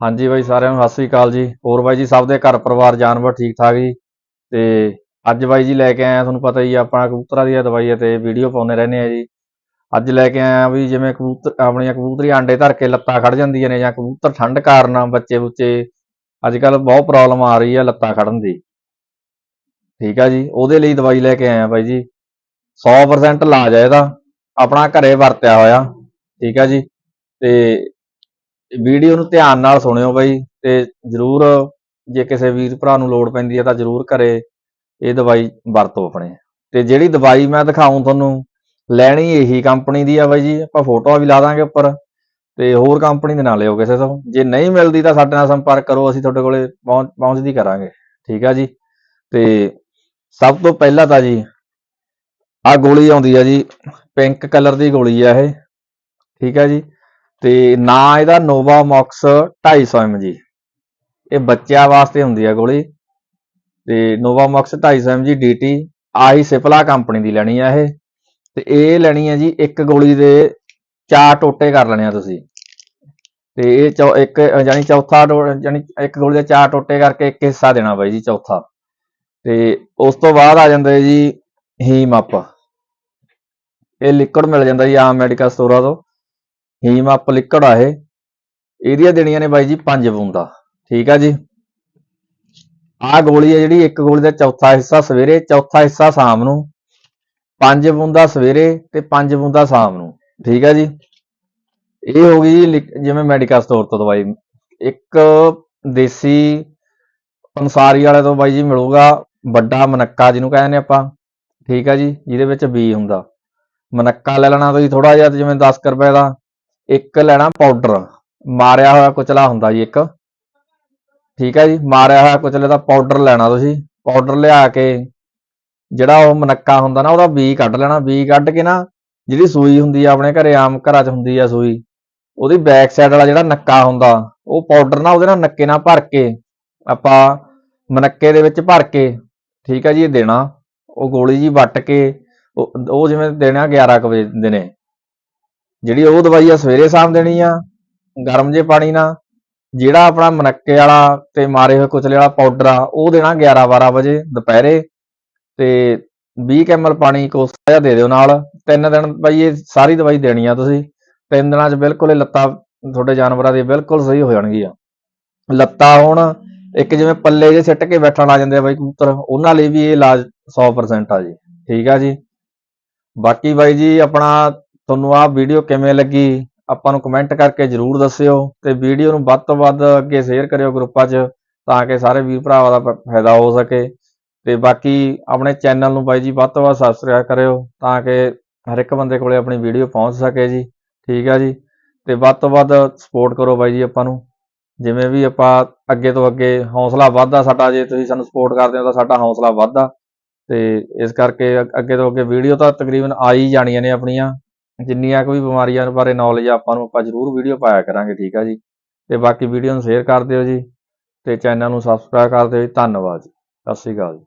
ਹਾਂਜੀ ਬਾਈ ਸਾਰਿਆਂ ਨੂੰ ਸਤਿ ਸ੍ਰੀ ਅਕਾਲ ਜੀ। ਹੋਰ ਬਾਈ ਜੀ ਸਭ ਦੇ ਘਰ ਪਰਿਵਾਰ ਜਾਨਵਰ ਠੀਕ ਠਾਕ ਜੀ? ਤੇ ਅੱਜ ਬਾਈ ਜੀ ਲੈ ਕੇ ਆਇਆ ਤੁਹਾਨੂੰ ਪਤਾ ਹੀ ਆ ਆਪਣਾ ਕਬੂਤਰਾਂ ਦੀਆਂ ਦਵਾਈਆਂ ਤੇ ਵੀਡੀਓ ਪਾਉਂਦੇ ਰਹਿੰਦੇ ਆ ਜੀ। ਅੱਜ ਲੈ ਕੇ ਆਇਆ ਵੀ ਜਿਵੇਂ ਕਬੂਤਰ, ਆਪਣੀਆਂ ਕਬੂਤਰੀ ਆਂਡੇ ਧਰ ਕੇ ਲੱਤਾਂ ਖੜ ਜਾਂਦੀਆਂ ਨੇ ਜਾਂ ਕਬੂਤਰ ਠੰਡ ਕਾਰਨ ਬੱਚੇ ਬੁੱਚੇ ਅੱਜ ਕੱਲ ਬਹੁਤ ਪ੍ਰੋਬਲਮ ਆ ਰਹੀ ਆ ਲੱਤਾਂ ਖੜਨ ਦੀ। ਠੀਕ ਆ ਜੀ, ਉਹਦੇ ਲਈ ਦਵਾਈ ਲੈ ਕੇ ਆਏ ਆ ਬਾਈ ਜੀ। 100% ਇਲਾਜ ਆ ਇਹਦਾ। ਆਪਣਾ ਘਰੇ ਵਰਤਿਆ ਹੋਇਆ। ਠੀਕ ਆ ਜੀ, ਤੇ ਵੀਡੀਓ ਨੂੰ ਧਿਆਨ ਨਾਲ ਸੁਣਿਓ ਬਾਈ ਤੇ ਜਰੂਰ ਜੇ ਕਿਸੇ ਵੀਰ ਭਰਾ ਨੂੰ ਲੋੜ ਪੈਂਦੀ ਹੈ ਤਾਂ ਜਰੂਰ ਘਰੇ ਇਹ ਦਵਾਈ ਵਰਤੋ ਆਪਣੇ। ਤੇ ਜਿਹੜੀ ਦਵਾਈ ਮੈਂ ਦਿਖਾਉਂ ਤੁਹਾਨੂੰ, ਲੈਣੀ ਇਹੀ ਕੰਪਨੀ ਦੀ ਆ ਬਾਈ ਜੀ, ਆਪਾਂ ਫੋਟੋਆਂ ਵੀ ਲਾ ਦਾਂਗੇ ਉੱਪਰ ਤੇ ਹੋਰ ਕੰਪਨੀ ਦੇ ਨਾਲ ਲਿਓ ਕਿਸੇ ਤੋਂ। ਜੇ ਨਹੀਂ ਮਿਲਦੀ ਤਾਂ ਸਾਡੇ ਨਾਲ ਸੰਪਰਕ ਕਰੋ, ਅਸੀਂ ਤੁਹਾਡੇ ਕੋਲੇ ਪਹੁੰਚ, ਪਹੁੰਚਦੀ ਕਰਾਂਗੇ, ਠੀਕ ਆ ਜੀ? ਤੇ ਸਭ ਤੋਂ ਪਹਿਲਾਂ ਤਾਂ ਜੀ ਆ ਗੋਲੀ ਆਉਂਦੀ ਆ ਜੀ, ਪਿੰਕ ਕਲਰ ਦੀ ਗੋਲੀ ਆ ਇਹ, ਠੀਕ ਆ ਜੀ? ਤੇ ਨਾ ਇਹਦਾ ਨੋਵਾ ਮੌਕਸ 250 mg ਇਹ ਬੱਚਿਆਂ ਵਾਸਤੇ ਹੁੰਦੀ ਆ ਗੋਲੀ। ਤੇ ਨੋਵਾ ਮੌਕਸ 250 mg dt ਆਹੀ ਸਿਪਲਾ ਕੰਪਨੀ ਦੀ ਲੈਣੀ ਆ ਇਹ। ਤੇ ਇਹ ਲੈਣੀ ਆ ਜੀ ਇੱਕ ਗੋਲੀ ਦੇ ਚਾਰ ਟੋਟੇ ਕਰ ਲੈਣੇ ਆ ਤੁਸੀਂ। ਤੇ ਇਹ ਚੌ- ਇੱਕ ਯਾਨੀ ਚੌਥਾ ਟੋ- ਯਾਨੀ ਇੱਕ ਗੋਲੀ ਦੇ ਚਾਰ ਟੋਟੇ ਕਰਕੇ ਇੱਕ ਹਿੱਸਾ ਦੇਣਾ ਬਾਈ ਜੀ ਚੌਥਾ। ਤੇ ਉਸ ਤੋਂ ਬਾਅਦ ਆ ਜਾਂਦਾ ਜੀ ਹੀਮ ਅਪ। ਇਹ ਲਿਕਵਿਡ ਮਿਲ ਜਾਂਦਾ ਜੀ ਆਮ ਮੈਡੀਕਲ ਸਟੋਰਾਂ ਤੋਂ। ਹੀਮ ਅਪ ਲਿਕਵਿਡ ਆ ਇਹ। ਇਹਦੀਆਂ ਦੇਣੀਆਂ ਨੇ ਬਾਈ ਜੀ ਪੰਜ ਬੂੰਦਾਂ। ਠੀਕ ਆ ਜੀ। ਆਹ ਗੋਲੀ ਹੈ ਜਿਹੜੀ, ਇੱਕ ਗੋਲੀ ਦਾ ਚੌਥਾ ਹਿੱਸਾ ਸਵੇਰੇ, ਚੌਥਾ ਹਿੱਸਾ ਸ਼ਾਮ ਨੂੰ। ਪੰਜ ਬੂੰਦਾ ਸਵੇਰੇ ਤੇ ਪੰਜ ਬੂੰਦਾ ਸ਼ਾਮ ਨੂੰ। ਠੀਕ ਆ ਜੀ। ਇਹ ਹੋ ਗਈ ਜੀ ਲਿਕ- ਜਿਵੇਂ ਮੈਡੀਕਲ ਸਟੋਰ ਤੋਂ ਦਵਾਈ। ਇੱਕ ਦੇਸੀ ਪੰਸਾਰੀ ਵਾਲੇ ਤੋਂ ਬਾਈ ਜੀ ਮਿਲੂਗਾ, ਵੱਡਾ ਮਨੱਕਾ ਜਿਹਨੂੰ ਕਹਿੰਦੇ ਨੇ ਆਪਾਂ। ਠੀਕ ਆ ਜੀ, ਜਿਹਦੇ ਵਿੱਚ ਬੀ ਹੁੰਦਾ। ਮਨੱਕਾ ਲੈ ਲੈਣਾ ਤੁਸੀਂ ਥੋੜਾ ਜਿਹਾ ਜਿਵੇਂ 10 ਕੁ ਰੁਪਏ ਦਾ। ਇੱਕ ਲੈਣਾ ਪਾਊਡਰ ਮਾਰਿਆ ਹੋਇਆ ਕੁਚਲਾ ਹੁੰਦਾ ਜੀ ਇੱਕ। ਠੀਕ ਹੈ ਜੀ, ਮਾਰਿਆ ਹੋਇਆ ਕੁਚਲੇ ਦਾ ਪਾਊਡਰ ਲੈਣਾ ਤੁਸੀਂ। ਪਾਊਡਰ ਲਿਆ ਕੇ ਜਿਹੜਾ ਉਹ ਮਨੱਕਾ ਹੁੰਦਾ ਨਾ, ਉਹਦਾ ਬੀ ਕੱਢ ਲੈਣਾ। ਬੀ ਕੱਢ ਕੇ ਨਾ ਜਿਹੜੀ ਸੂਈ ਹੁੰਦੀ ਆ, ਆਪਣੇ ਘਰੇ ਆਮ ਘਰਾਂ 'ਚ ਹੁੰਦੀ ਆ ਸੂਈ, ਉਹਦੀ ਬੈਕ ਸਾਈਡ ਵਾਲਾ ਜਿਹੜਾ ਨੱਕਾ ਹੁੰਦਾ, ਉਹ ਪਾਊਡਰ ਨਾ ਉਹਦੇ ਨਾਲ ਨੱਕੇ ਨਾਲ ਭਰ ਕੇ ਆਪਾਂ ਮਨੱਕੇ ਦੇ ਵਿੱਚ ਭਰ ਕੇ, ਠੀਕ ਹੈ ਜੀ, ਇਹ ਦੇਣਾ। ਉਹ ਗੋਲੀ ਜੀ ਵੱਟ ਕੇ, ਉਹ ਜਿਵੇਂ ਦੇਣਾ 11 ਕੁ ਵਜੇ ਦਿੰਦੇ ਜਿਹੜੀ ਉਹ ਦਵਾਈ ਆ ਸਵੇਰੇ ਸ਼ਾਮ ਦੇਣੀ ਆ, ਗਰਮ ਜੇ ਪਾਣੀ ਨਾਲ, ਜਿਹੜਾ ਆਪਣਾ ਮਨੱਕੇ ਵਾਲਾ ਤੇ ਮਾਰੇ ਹੋਏ ਕੁਚਲੇ ਵਾਲਾ ਪਾਊਡਰ ਆ, ਉਹ ਦੇਣਾ 11 12 ਵਜੇ ਦੁਪਹਿਰੇ ਤੇ 20 ਕੈਮਲ ਪਾਣੀ ਕੋਸਾ ਜਿਹਾ ਦੇ ਦਿਓ ਨਾਲ। ਤਿੰਨ ਦਿਨ ਬਾਈ ਇਹ ਸਾਰੀ ਦਵਾਈ ਦੇਣੀ ਆ ਤੁਸੀਂ। ਤਿੰਨ ਦਿਨਾਂ 'ਚ ਬਿਲਕੁਲ ਇਹ ਲੱਤਾਂ ਤੁਹਾਡੇ ਜਾਨਵਰਾਂ ਦੀ ਬਿਲਕੁਲ ਸਹੀ ਹੋ ਜਾਣਗੀਆਂ ਲੱਤਾਂ ਹੁਣ ਇੱਕ ਜਿਵੇਂ ਪੱਲੇ ਜੇ ਸਿੱਟ ਕੇ ਬੈਠਣ ਲੱਗ ਜਾਂਦੇ ਆ ਬਾਈ ਕਬੂਤਰ, ਉਹਨਾਂ ਲਈ ਵੀ ਇਹ ਇਲਾਜ 100% ਆ ਜੀ। ਠੀਕ ਆ ਜੀ। ਬਾਕੀ ਬਾਈ ਜੀ ਆਪਣਾ ਤੁਹਾਨੂੰ ਆਹ ਵੀਡੀਓ ਕਿਵੇਂ ਲੱਗੀ? ਆਪਾਂ ਨੂੰ ਕਮੈਂਟ ਕਰਕੇ ਜਰੂਰ ਦੱਸਿਓ ਤੇ ਵੀਡੀਓ ਨੂੰ ਵੱਧ ਤੋਂ ਵੱਧ ਅੱਗੇ ਸ਼ੇਅਰ ਕਰਿਓ ਗਰੁੱਪਾਂ 'ਚ ਤਾਂ ਕਿ ਸਾਰੇ ਵੀਰ ਭਰਾਵਾਂ ਦਾ ਪ- ਫਾਇਦਾ ਹੋ ਸਕੇ। ਤੇ ਬਾਕੀ ਆਪਣੇ ਚੈਨਲ ਨੂੰ ਬਾਈ ਜੀ ਵੱਧ ਤੋਂ ਵੱਧ ਸਬਸਕ੍ਰਾਈਬ ਕਰਿਓ ਤਾਂ ਕਿ ਹਰ ਇੱਕ ਬੰਦੇ ਕੋਲੇ ਆਪਣੀ ਵੀਡੀਓ ਪਹੁੰਚ ਸਕੇ ਜੀ। ਠੀਕ ਆ ਜੀ? ਤੇ ਵੱਧ ਤੋਂ ਵੱਧ ਸਪੋਰਟ ਕਰੋ ਬਾਈ ਜੀ ਆਪਾਂ ਨੂੰ। ਜਿਵੇਂ ਵੀ ਆਪਾਂ ਅੱਗੇ ਤੋਂ ਅੱਗੇ ਹੌਸਲਾ ਵੱਧਦਾ ਸਾਡਾ, ਜੇ ਤੁਸੀਂ ਸਾਨੂੰ ਸਪੋਰਟ ਕਰਦੇ ਹੋ ਤਾਂ ਸਾਡਾ ਹੌਸਲਾ ਵੱਧਦਾ। ਤੇ ਇਸ ਕਰਕੇ ਅੱਗੇ ਤੋਂ ਅੱਗੇ ਵੀਡੀਓ ਤਾਂ ਤਕਰੀਬਨ ਆ ਹੀ ਜਾਣੀਆਂ ਨੇ ਆਪਣੀਆਂ। ਜਿੰਨੀਆਂ ਕੋਈ ਬਿਮਾਰੀਆਂ ਬਾਰੇ ਨੌਲੇਜ ਆਪਾਂ ਨੂੰ ਆਪਾਂ ਜ਼ਰੂਰ ਵੀਡੀਓ ਪਾਇਆ ਕਰਾਂਗੇ, ਠੀਕ ਆ ਜੀ? ਤੇ ਬਾਕੀ ਵੀਡੀਓ ਨੂੰ ਸ਼ੇਅਰ ਕਰ ਦਿਓ ਜੀ ਤੇ ਚੈਨਲ ਨੂੰ ਸਬਸਕ੍ਰਾਈਬ ਕਰ ਦਿਓ ਜੀ, ਧੰਨਵਾਦ ਜੀ, ਸਤਿ ਸ਼੍ਰੀ ਅਕਾਲ ਜੀ।